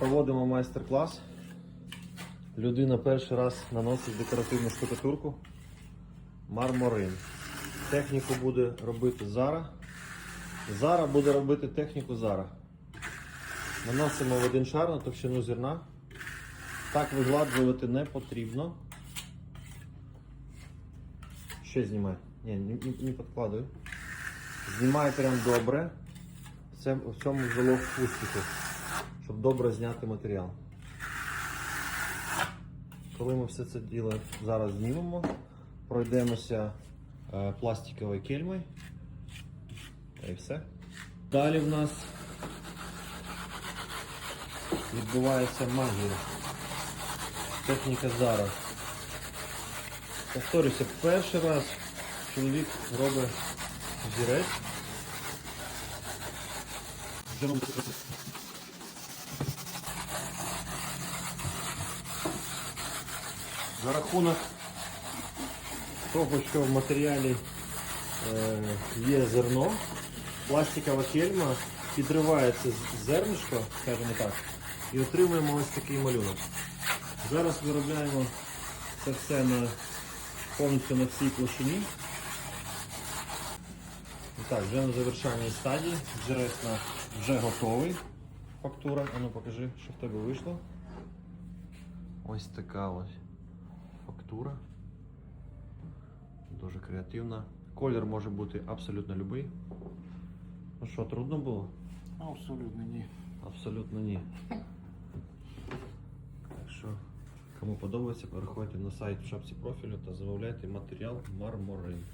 Проводимо майстер-клас. Людина перший раз наносить декоративну штукатурку. Марморин. Техніку буде робити Зара. Зара буде робити техніку Зара. Наносимо в один шар на товщину зерна. Так вигладжувати не потрібно. Ще знімай. Ні, не, не, підкладуй. Знімай прям добре. Це, в цьому залог успіху, щоб добре зняти матеріал. Коли ми все це діло зараз знімемо, пройдемося е, пластиковою кельмою. І все. Далі в нас відбувається магія. Техніка зараз. Повторюся, перший раз чоловік робить зірець. За рахунок того, що в матеріалі е, є зерно, пластикова кельма підривається з- зернишко, скажімо так, і отримуємо ось такий малюнок. Зараз виробляємо це все на, повністю на всій площині. І так, вже на завершальній стадії. Наш вже готовий. Фактура. А ну покажи, що в тебе вийшло. Ось така ось фактура. Дуже креативна. Колір може бути абсолютно любий. Ну що, трудно було? Абсолютно ні. Абсолютно ні. Так що, кому подобається, переходьте на сайт в шапці профілю та замовляйте матеріал марморин.